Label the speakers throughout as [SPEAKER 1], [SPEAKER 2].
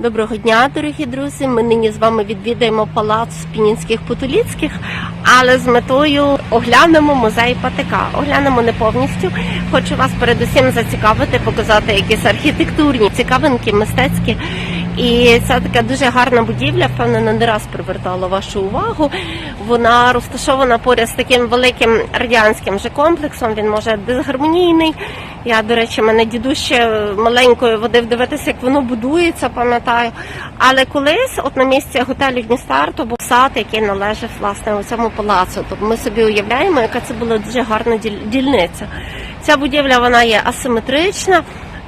[SPEAKER 1] Доброго дня, дорогі друзі. Ми нині з вами відвідаємо палац Пінінських Потуліцьких, але з метою оглянемо музей Патика. Оглянемо не повністю. Хочу вас передусім зацікавити, показати якісь архітектурні цікавинки, мистецькі. І це така дуже гарна будівля, впевнена, не раз привертала вашу увагу. Вона розташована поряд з таким великим радянським же комплексом. Він може дисгармонійний. Я, до речі, мене дідуще ще маленькою водив дивитися, як воно будується, пам'ятаю. Але колись, от на місці готелю Дністарту, був сад, який належав власне у цьому палацу. Тобто ми собі уявляємо, яка це була дуже гарна діль- дільниця. Ця будівля вона є асиметрична.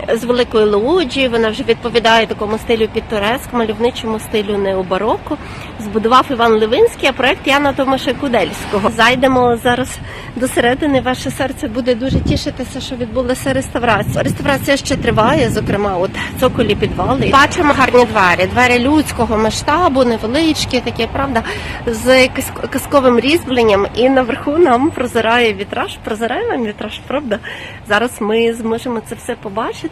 [SPEAKER 1] З великої лоджії, вона вже відповідає такому стилю піктореск, мальовничому стилю необароко. Збудував Іван Левинський, а проект Яна Томаша Кудельського. Зайдемо зараз до середини. Ваше серце буде дуже тішитися, що відбулася реставрація. Реставрація ще триває, зокрема, от цоколі підвали. Бачимо гарні двері, двері людського масштабу, невеличкі, такі, правда, з казковим різьбленням. І наверху нам прозирає вітраж. Прозирає вам вітраж, правда? Зараз ми зможемо це все побачити.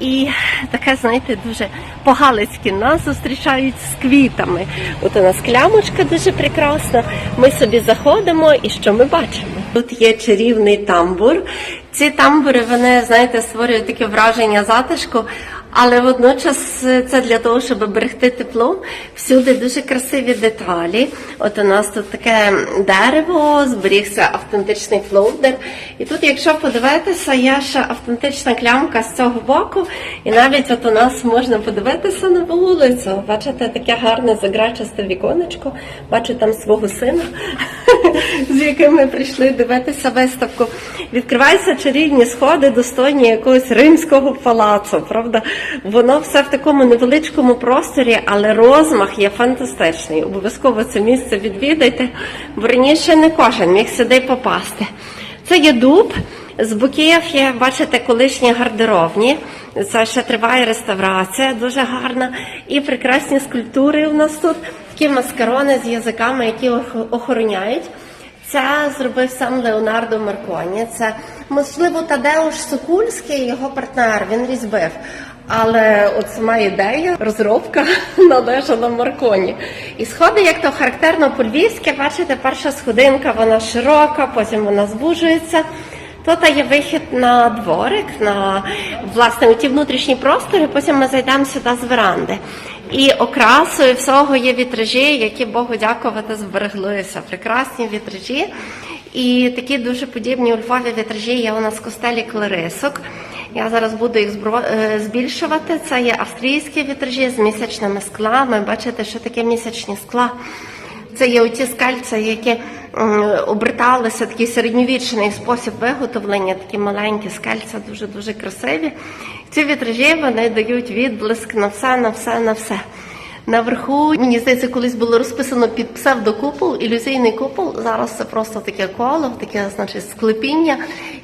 [SPEAKER 1] І таке, знаєте, дуже по-галицьки нас зустрічають з квітами. От у нас клямочка дуже прекрасна. Ми собі заходимо, і що ми бачимо? Тут є чарівний тамбур. Ці тамбури, вони, знаєте, створюють таке враження затишку. Але водночас це для того, щоб берегти тепло. Всюди дуже красиві деталі. От у нас тут таке дерево, зберігся автентичний флоудер. І тут, якщо подивитися, є ще автентична клямка з цього боку. І навіть от у нас можна подивитися на вулицю. Бачите, таке гарне заграчасте віконечко. Бачу там свого сина, з якими прийшли дивитися виставку. Відкриваються чарівні сходи, достойні якогось римського палацу. Правда, воно все в такому невеличкому просторі, але розмах є фантастичний. Обов'язково це місце відвідайте, бо раніше не кожен міг сюди попасти. Це є дуб. З боків є, бачите, колишні гардеробні. Це ще триває реставрація, дуже гарна. І прекрасні скульптури у нас тут. Такі маскарони з язиками, які охороняють. Це зробив сам Леонардо Марконі. Це можливо Тадеуш Сокульський, його партнер. Він різьбив. Але от сама ідея, розробка належала Марконі. І сходи, як то характерно по-львівськи, бачите, перша сходинка вона широка, потім вона звужується. Тут є вихід на дворик, на власне у ті внутрішні простори. Потім ми зайдемо сюди з веранди. І окрасою всього є вітражі, які Богу дякувати збереглися. Прекрасні вітражі. І такі дуже подібні у Львові вітражі є у нас в костелі Кларисок. Я зараз буду їх е, збільшувати. Це є австрійські вітражі з місячними склами. Бачите, що таке місячні скла. Це є оті скальця, які оберталися, такий середньовічний спосіб виготовлення, такі маленькі скальця, дуже дуже красиві. Ці вітражі вони дають відблиск на все, на все, на все. Наверху, мені здається, колись було розписано під псевдокупол, ілюзійний купол. Зараз це просто таке коло, таке, значить, склепіння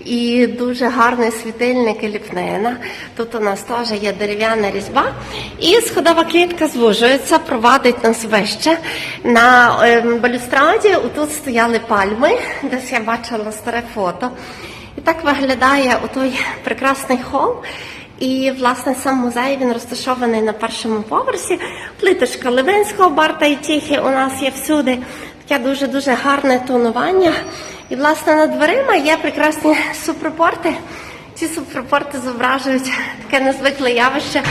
[SPEAKER 1] і дуже гарний світильник ліпнина. Тут у нас теж є дерев'яна різьба. І сходова клітка звужується, провадить нас вище. На ем, балюстраді тут стояли пальми, десь я бачила старе фото. І так виглядає отой прекрасний хол. І власне сам музей він розташований на першому поверсі. Плиточка Левинського Барта і Тіхи у нас є всюди. Таке дуже дуже гарне тонування. І власне над дверима є прекрасні супропорти. Ці супропорти зображують таке незвикле явище.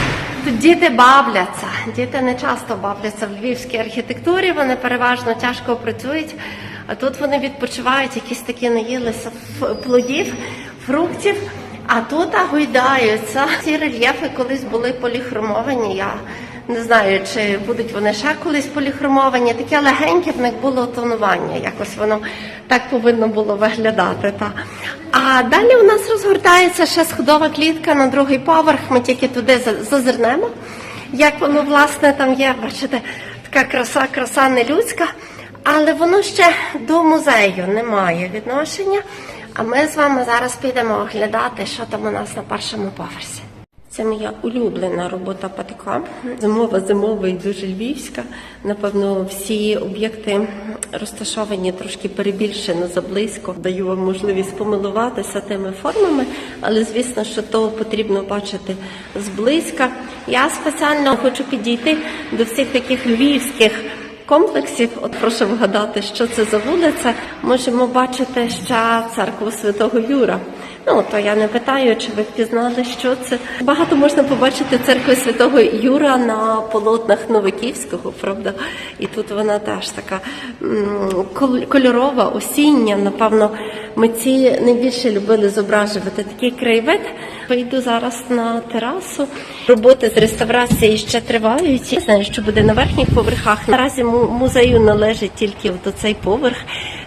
[SPEAKER 1] Тут діти бавляться. Діти не часто бавляться в львівській архітектурі. Вони переважно тяжко працюють. А тут вони відпочивають, якісь такі наїлися плодів, фруктів. А тут гойдаються. Ці рельєфи колись були поліхромовані. Я не знаю, чи будуть вони ще колись поліхромовані. Таке легеньке в них було тонування. Якось воно так повинно було виглядати. Та. А далі у нас розгортається ще сходова клітка на другий поверх. Ми тільки туди зазирнемо. Як воно власне там є, бачите, така краса, краса нелюдська. Але воно ще до музею не має відношення. А ми з вами зараз підемо оглядати, що там у нас на першому поверсі. Це моя улюблена робота Патика. Зимова, зимова і дуже львівська. Напевно, всі об'єкти розташовані трошки перебільшено заблизько. Даю вам можливість помилуватися тими формами, але звісно, що то потрібно бачити зблизька. Я спеціально хочу підійти до всіх таких львівських комплексів. От прошу вгадати, що це за вулиця. Можемо бачити ще церкву Святого Юра. Ну то я не питаю, чи ви впізнали, що це. Багато можна побачити церкви Святого Юра на полотнах Новиківського, правда? І тут вона теж така кольорова, осіння. Напевно, митці найбільше любили зображувати такий краєвид. Вийду зараз на терасу. Роботи з реставрації ще тривають. Я знаю, що буде на верхніх поверхах. Наразі му- музею належить тільки до цей поверх,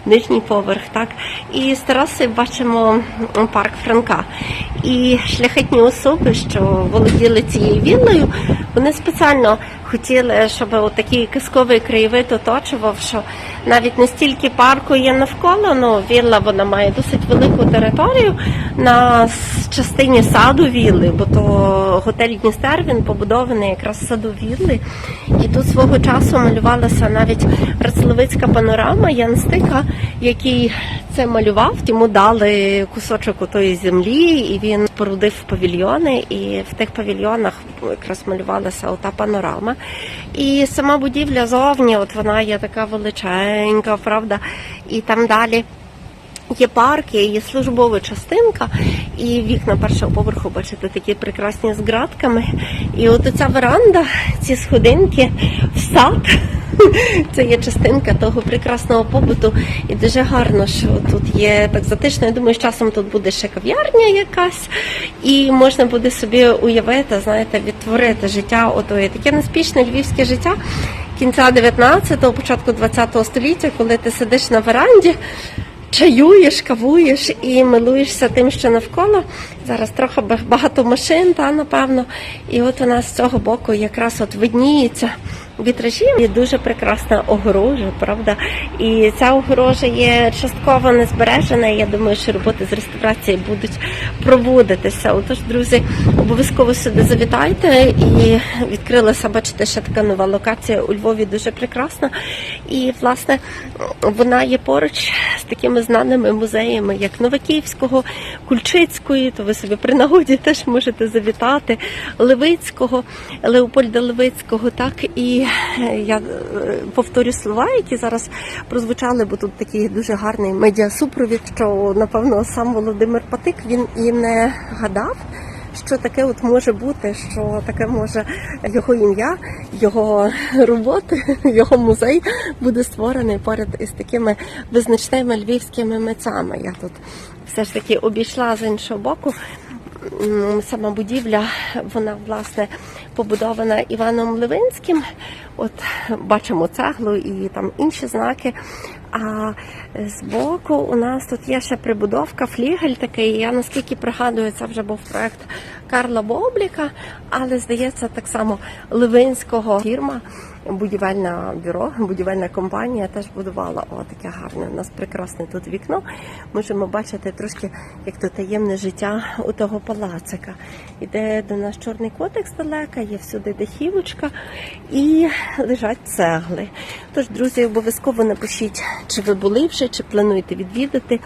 [SPEAKER 1] нижній поверх. Так і з тераси бачимо парк Франка. І шляхетні особи, що володіли цією віллою, вони спеціально хотіли, щоб такий казковий краєвид оточував, що навіть не стільки парку є навколо, ну вілла вона має досить велику територію на частині саду вілли, бо то готель Дністер він побудований якраз саду вілли. І тут свого часу малювалася навіть Рацловицька панорама Ян Стика, який це малював, йому дали кусочок отої землі, і він спорудив павільйони, і в тих павільйонах якраз малювалася ота панорама. І сама будівля зовні, от вона є така величенька, правда, і там далі. Є парки, є службова частинка, і вікна першого поверху, бачите, такі прекрасні з ґратками. І от ця веранда, ці сходинки в сад. Це є частинка того прекрасного побуту, і дуже гарно, що тут є так затишно. Я думаю, з часом тут буде ще кав'ярня якась, і можна буде собі уявити, знаєте, відтворити життя отої таке неспішне львівське життя кінця 19-го, початку 20-го століття, коли ти сидиш на веранді чаюєш, кавуєш і милуєшся тим, що навколо. Зараз трохи багато машин, та напевно. І от у нас з цього боку якраз от видніється вітражі. Є дуже прекрасна огорожа, правда? І ця огорожа є частково не збережена. Я думаю, що роботи з реставрації будуть проводитися. Отож, друзі, обов'язково сюди завітайте. І відкрилася, бачите, ще така нова локація у Львові, дуже прекрасна. І власне вона є поруч з такими знаними музеями, як Новаківського, Кульчицької. То ви собі при нагоді теж можете завітати Левицького, Леопольда Левицького. Так і я е, повторю слова, які зараз прозвучали, бо тут такий дуже гарний медіасупровід, що напевно сам Володимир Патик він і не гадав. Що таке от може бути, що таке може його ім'я, його роботи, його музей буде створений поряд із такими визначними львівськими митцями. Я тут все ж таки обійшла з іншого боку. Сама будівля, вона власне побудована Іваном Левинським. От бачимо цеглу і там інші знаки. А збоку у нас тут є ще прибудовка, флігель такий. Я наскільки пригадую, це вже був проект Карла Бобліка, але здається, так само Левинського фірма, будівельна бюро, будівельна компанія теж будувала. О, таке гарне. У нас прекрасне тут вікно. Можемо бачити трошки, як то таємне життя у того палацика. Іде до нас чорний котик здалека, є всюди дахівочка і лежать цегли. Тож, друзі, обов'язково напишіть, чи ви були вже, чи плануєте відвідати.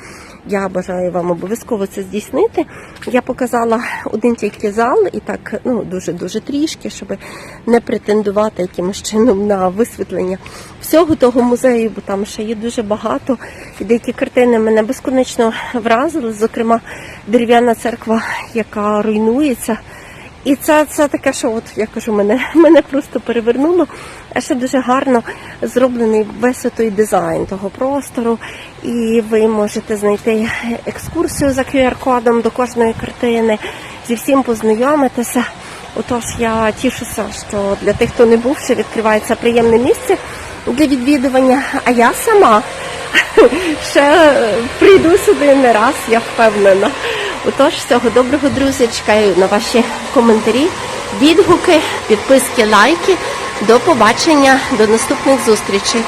[SPEAKER 1] Я бажаю вам обов'язково це здійснити. Я показала один тільки зал, і так ну дуже дуже трішки, щоб не претендувати якимось чином на висвітлення всього того музею, бо там ще є дуже багато. І деякі картини мене безконечно вразили. Зокрема, дерев'яна церква, яка руйнується. І це, це таке, що от я кажу, мене, мене просто перевернуло. А ще дуже гарно зроблений весь той дизайн того простору. І ви можете знайти екскурсію за QR-кодом до кожної картини, зі всім познайомитися. Отож, я тішуся, що для тих, хто не був, ще відкривається приємне місце для відвідування. А я сама ще прийду сюди не раз, я впевнена. Отож, всього доброго, друзі. Чекаю на ваші коментарі, відгуки, підписки, лайки. До побачення, до наступних зустрічей.